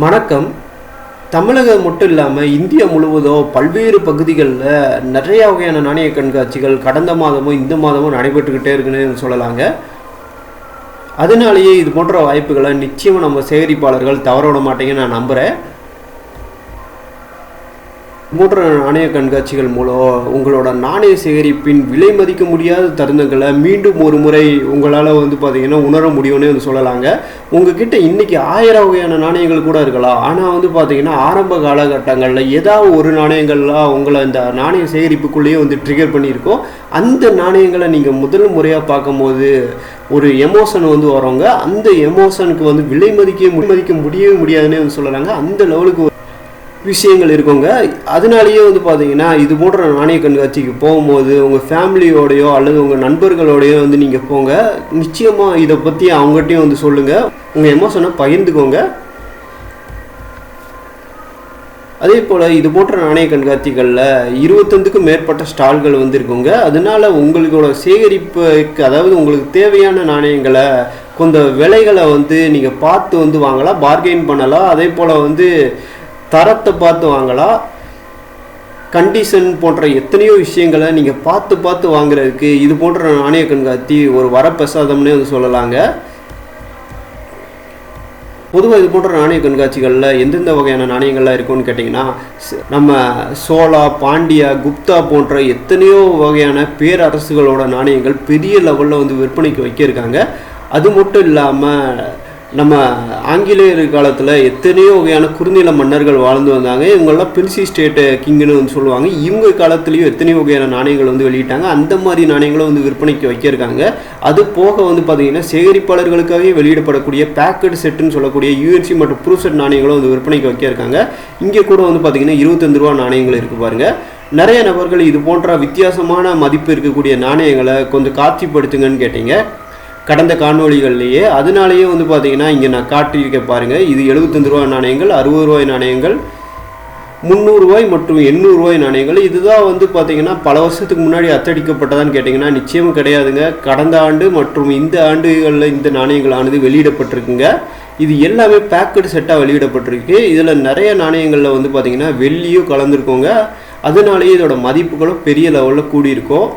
வணக்கம். தமிழகம் மட்டும் இல்லாமல் இந்தியா முழுவதும் பல்வேறு பகுதிகளில் நிறையா வகையான நாணய கண்காட்சிகள் கடந்த மாதமும் இந்த மாதமும் நடைபெற்றுக்கிட்டே இருக்குன்னு சொல்லலாங்க. அதனாலேயே இது போன்ற வாய்ப்புகளை நிச்சயமாக நம்ம சேகரிப்பாளர்கள் தவற விட மாட்டேங்கன்னு நான் நம்புகிறேன் மூன்ற நாணய கண்காட்சிகள் மூலம் உங்களோட நாணய சேகரிப்பின் விலை மதிக்க முடியாத தருணங்களை மீண்டும் ஒரு முறை உங்களால் வந்து பார்த்தீங்கன்னா உணர முடியும்னு வந்து சொல்லலாங்க. உங்ககிட்ட இன்னைக்கு ஆயிரம் வகையான நாணயங்கள் கூட இருக்கலாம். ஆனால் வந்து பார்த்தீங்கன்னா ஆரம்ப காலகட்டங்களில் ஏதாவது ஒரு நாணயங்கள்லாம் உங்களை இந்த நாணய சேகரிப்புக்குள்ளேயே வந்து ட்ரிகர் பண்ணியிருக்கோம். அந்த நாணயங்களை நீங்கள் முதல் முறையாக பார்க்கும்போது ஒரு எமோஷன் வந்து வரவங்க அந்த எமோஷனுக்கு வந்து விலை மதிக்க மதிக்க முடியவே முடியாதுன்னு வந்து சொல்லலாங்க. அந்த லெவலுக்கு விஷயங்கள் இருக்குங்க. அதனாலேயே வந்து பார்த்தீங்கன்னா இது போன்ற நாணய கண்காட்சிக்கு போகும்போது உங்கள் ஃபேமிலியோடையோ அல்லது உங்கள் நண்பர்களோடையோ வந்து நீங்கள் போங்க. நிச்சயமாக இதை பற்றி அவங்ககிட்டயும் வந்து சொல்லுங்கள் உங்கள் எமோஷனை பகிர்ந்துக்கோங்க. அதே போல் இது போன்ற நாணய கண்காட்சிகளில் இருபத்தஞ்சுக்கும் மேற்பட்ட ஸ்டால்கள் வந்து இருக்குங்க. அதனால உங்களோட சேகரிப்புக்கு அதாவது உங்களுக்கு தேவையான நாணயங்களை கொஞ்சம் விலைகளை வந்து நீங்கள் பார்த்து வந்து வாங்கலாம் பார்கெயின் பண்ணலாம். அதே போல் வந்து தரத்தை பார்த்து வாங்கலாம் கண்டிஷன் போன்ற எத்தனையோ விஷயங்களை நீங்கள் பார்த்து பார்த்து வாங்குறதுக்கு இது போன்ற நாணய கண்காட்சி ஒரு வரப்பிரசாதம்னே வந்து சொல்லலாங்க. பொதுவாக இது போன்ற நாணய கண்காட்சிகளில் எந்தெந்த வகையான நாணயங்கள்லாம் இருக்கும்னு கேட்டிங்கன்னா நம்ம சோழா பாண்டியா குப்தா போன்ற எத்தனையோ வகையான பேரரசுகளோட நாணயங்கள் பெரிய லெவலில் வந்து விற்பனைக்கு வைக்கிருக்காங்க அது மட்டும் இல்லாமல் நம்ம ஆங்கிலேயர் காலத்தில் எத்தனையோ வகையான குறுநில மன்னர்கள் வாழ்ந்து வந்தாங்க. இவங்கெல்லாம் பிரிசி ஸ்டேட்டு கிங்குன்னு வந்து சொல்லுவாங்க. இவங்க காலத்துலேயும் எத்தனையோ வகையான நாணயங்கள் வந்து வெளியிட்டாங்க. அந்த மாதிரி நாணயங்களும் வந்து விற்பனைக்கு வைக்கிருக்காங்க. அது போக வந்து பார்த்திங்கன்னா சேகரிப்பாளர்களுக்காகவே வெளியிடப்படக்கூடிய பேக்கெட் செட்டுன்னு சொல்லக்கூடிய யூஎன்சி மற்றும் ப்ரூஃப் செட் நாணயங்களும் வந்து விற்பனைக்கு வைக்கிருக்காங்க. இங்கே கூட வந்து பார்த்தீங்கன்னா இருபத்தஞ்சு ரூபா நாணயங்கள் இருக்குது பாருங்கள் நிறைய நபர்கள் இது போன்ற வித்தியாசமான மதிப்பு இருக்கக்கூடிய நாணயங்களை கொஞ்சம் காட்சிப்படுத்துங்கன்னு கேட்டீங்க. கடந்த காணொளிகள்லேயே அதனாலேயே வந்து பார்த்திங்கன்னா இங்கே நான் காட்டியிருக்கேன் பாருங்கள் இது 75 ரூபாய் நாணயங்கள் அறுபது ரூபாய் நாணயங்கள் முந்நூறுரூவாய் மற்றும் எண்ணூறுரூவாய் நாணயங்கள் இதுதான் வந்து பார்த்திங்கன்னா பல வருஷத்துக்கு முன்னாடி அத்தடிக்கப்பட்டதான்னு கேட்டிங்கன்னா நிச்சயம் கிடையாதுங்க. கடந்த ஆண்டு மற்றும் இந்த ஆண்டுகளில் இந்த நாணயங்களானது வெளியிடப்பட்டிருக்குங்க. இது எல்லாமே பேக்கெட் செட்டாக வெளியிடப்பட்டிருக்கு. இதில் நிறைய நாணயங்களில் வந்து பார்த்திங்கன்னா வெள்ளியும் கலந்துருக்கோங்க. அதனாலேயே இதோட மதிப்புகளும் பெரிய லெவலில் கூடியிருக்கும்.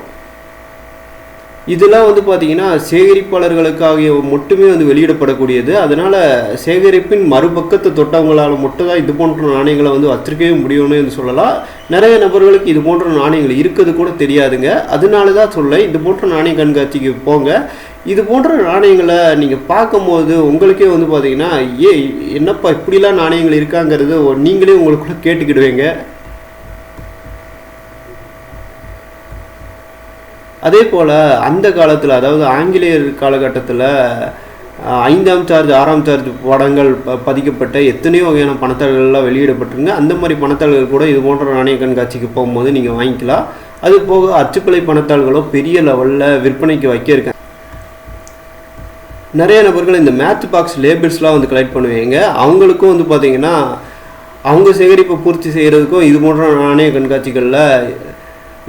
இதெல்லாம் வந்து பார்த்தீங்கன்னா சேகரிப்பாளர்களுக்காக மட்டுமே வந்து வெளியிடப்படக்கூடியது. அதனால் சேகரிப்பின் மறுபக்கத்தை தொட்டவங்களால் மட்டும் தான் இது போன்ற நாணயங்களை வந்து வச்சிருக்கவே முடியும்னு வந்து சொல்லலாம். நிறைய நபர்களுக்கு இது போன்ற நாணயங்கள் இருக்கிறது கூட தெரியாதுங்க. அதனால தான் சொல்ல இது போன்ற நாணய கண்காட்சிக்கு போங்க. இது போன்ற நாணயங்களை நீங்கள் பார்க்கும்போது உங்களுக்கே வந்து பார்த்தீங்கன்னா ஏ என்னப்பா இப்படிலாம் நாணயங்கள் இருக்காங்கிறது நீங்களே உங்களுக்குள்ள கேட்டுக்கிடுவீங்க. அதே போல் அந்த காலத்தில் அதாவது ஆங்கிலேயர் காலகட்டத்தில் ஐந்தாம் சார்ஜ் ஆறாம் சார்ஜ் படங்கள் ப- பதிக்கப்பட்ட எத்தனையோ வகையான பணத்தாள்கள்லாம் வெளியிடப்பட்டிருங்க அந்த மாதிரி பணத்தாள்கள் கூட இது போன்ற நாணய கண்காட்சிக்கு போகும்போது நீங்கள் வாங்கிக்கலாம். அது போக அச்சுக்கலை பணத்தாள்களோ பெரிய லெவலில் விற்பனைக்கு வைக்க இருக்கேன் நிறைய நபர்கள் இந்த மேட்ச் பாக்ஸ் லேபிள்ஸ்லாம் வந்து கலெக்ட் பண்ணுவீங்க. அவங்களுக்கும் வந்து பார்த்திங்கன்னா அவங்க சேகரிப்பை பூர்த்தி செய்கிறதுக்கும் இது போன்ற நாணய கண்காட்சிகளில்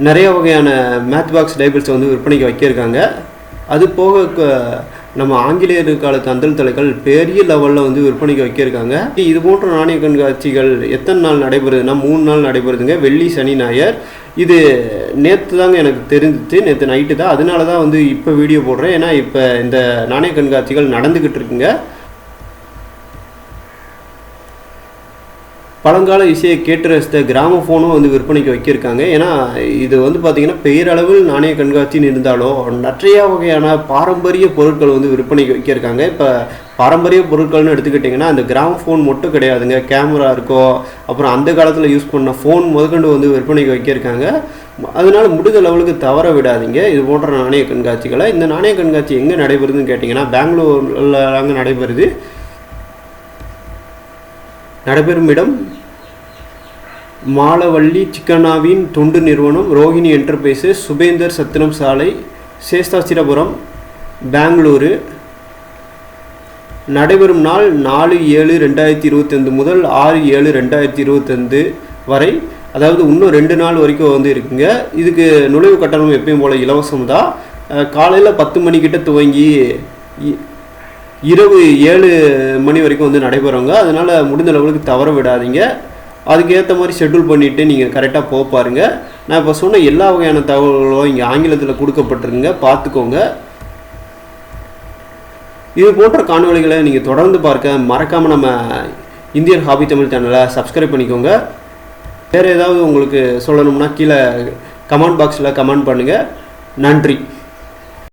நிறைய வகையான மேட்ச் பாக்ஸ் லேபிள்ஸ் வந்து விற்பனைக்கு வைக்கிருக்காங்க அது போக நம்ம ஆங்கிலேயர் காலத்து அந்தல் தலைகள் பெரிய லெவலில் வந்து விற்பனைக்கு வைக்கிருக்காங்க இது போன்ற நாணய கண்காட்சிகள் எத்தனை நாள் நடைபெறுதுன்னா மூணு நாள் நடைபெறுதுங்க. வெள்ளி சனி ஞாயிறு. இது நேற்று தாங்க எனக்கு தெரிஞ்சிச்சு. நேற்று நைட்டு தான். அதனால தான் வந்து இப்போ வீடியோ போடுறேன். ஏன்னா இப்போ இந்த நாணய கண்காட்சிகள் நடந்துக்கிட்டு இருக்குங்க. பழங்கால இசையை கேட்டு ரசித்த கிராமஃபோனும் வந்து விற்பனைக்கு வைக்கிருக்காங்க ஏன்னா இது வந்து பார்த்திங்கன்னா பெயரளவில் நாணய கண்காட்சின்னு இருந்தாலும் நிறைய வகையான பாரம்பரிய பொருட்கள் வந்து விற்பனைக்கு வைக்கிருக்காங்க இப்போ பாரம்பரிய பொருட்கள்னு எடுத்துக்கிட்டிங்கன்னா அந்த கிராமஃபோன் மட்டும் கிடையாதுங்க. கேமரா இருக்கோ அப்புறம் அந்த காலத்தில் யூஸ் பண்ண ஃபோன் முதற்கொண்டு வந்து விற்பனைக்கு வைக்கிருக்காங்க அதனால் முடிந்த லெவலுக்கு தவற விடாதீங்க. இது போன்ற நாணய கண்காட்சிகளை. இந்த நாணய கண்காட்சி எங்கே நடைபெறுதுன்னு கேட்டிங்கன்னா பெங்களூரில் அங்கே நடைபெறுது. நடைபெறும் இடம் மாலவள்ளி சிக்கனாவின் தொண்டு நிறுவனம் ரோஹிணி என்டர்பிரைசஸ் சுபேந்தர் சத்திரம் சாலை சேஸ்தாசிரபுரம் பெங்களூரு. நடைபெறும் நாள் நாலு ஏழு ரெண்டாயிரத்தி இருபத்தைந்து முதல் ஆறு ஏழு ரெண்டாயிரத்தி இருபத்தைந்து வரை. அதாவது இன்னும் ரெண்டு நாள் வரைக்கும் வந்து இருக்குங்க. இதுக்கு நுழைவு கட்டணம் எப்பயும் போல் இலவசம் தான். காலையில் பத்து மணிக்கிட்ட துவங்கி இ- இரவு ஏழு மணி வரைக்கும் வந்து நடைபெறவங்க அதனால் முடிந்த அளவுக்கு தவற விடாதீங்க. அதுக்கேற்ற மாதிரி ஷெட்யூல் பண்ணிவிட்டு நீங்கள் கரெக்டாக போக பாருங்க. நான் இப்போ சொன்ன எல்லா வகையான தகவல்களும் இங்கே ஆங்கிலத்தில் கொடுக்கப்பட்டிருங்க பார்த்துக்கோங்க. இது போன்ற காணொளிகளை நீங்கள் தொடர்ந்து பார்க்க மறக்காமல் நம்ம இந்தியன் ஹாபி தமிழ் சேனலை சப்ஸ்கிரைப் பண்ணிக்கோங்க. வேறு ஏதாவது உங்களுக்கு சொல்லணும்னா கீழே கமெண்ட் பாக்ஸில் கமெண்ட் பண்ணுங்கள் நன்றி.